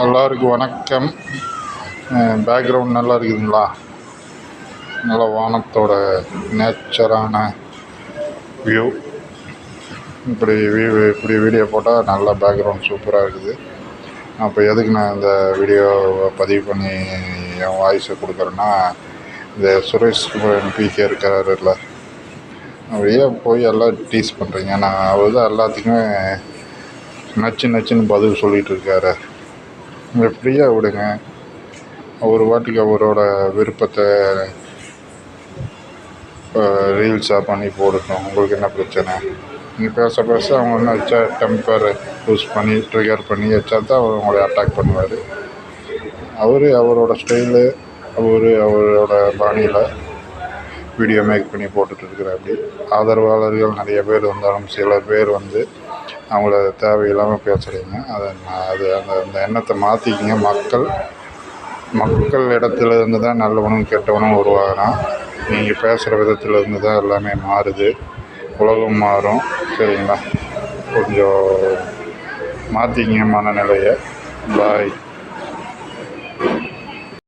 எல்லாருக்கும் வணக்கம். பேக்ரவுண்ட் நல்லா இருக்குதுங்களா? நல்ல வானத்தோட நேச்சரான வியூ இப்படி வியூ இப்படி வீடியோ போட்டால் நல்ல பேக்ரவுண்ட் சூப்பராக இருக்குது. அப்போ எதுக்கு நான் இந்த வீடியோவை பதிவு பண்ணி என் வாய்ஸை கொடுக்குறேன்னா இந்த சுரேஷ் பிகே இருக்கிறாரு இல்லை. ஏன் போய் எல்லாம் டீஸ் பண்ணுறீங்க நான் அவர் தான் எல்லாத்துக்குமே நச்சு நச்சுன்னு பதில் சொல்லிகிட்டு இருக்காரு. உங்களை ஃப்ரீயாக விடுங்க. அவர் வாட்டிக்கு அவரோட விருப்பத்தை ரீல்ஸாக பண்ணி போடட்டும். உங்களுக்கு என்ன பிரச்சனை? நீங்கள் பேச பேச அவங்க என்ன வச்சா டெம்பர் யூஸ் பண்ணி ட்ரிகர் பண்ணி வச்சா தான் அவர் உங்களை அட்டாக் பண்ணுவார். அவர் அவரோட ஸ்டைலு அவர் அவரோட பாணியில் வீடியோ மேக் பண்ணி போட்டுட்டு இருக்கிறாப்படி ஆதரவாளர்கள் நிறைய பேர் வந்தாலும் சில பேர் வந்து அவங்கள தேவையில்லாமல் பேசுகிறீங்க அதை நான் அது அந்த அந்த எண்ணத்தை மாற்றிக்கிங்க மக்கள் மக்கள் இடத்துல இருந்து தான் நல்லவனும் கெட்டவனும் உருவாகிறான் நீங்கள் பேசுகிற விதத்தில் இருந்து தான் எல்லாமே மாறுது. உலகம் மாறும். சரிங்களா? கொஞ்சம் மாற்றிக்கிங்க மனநிலையை. பாய்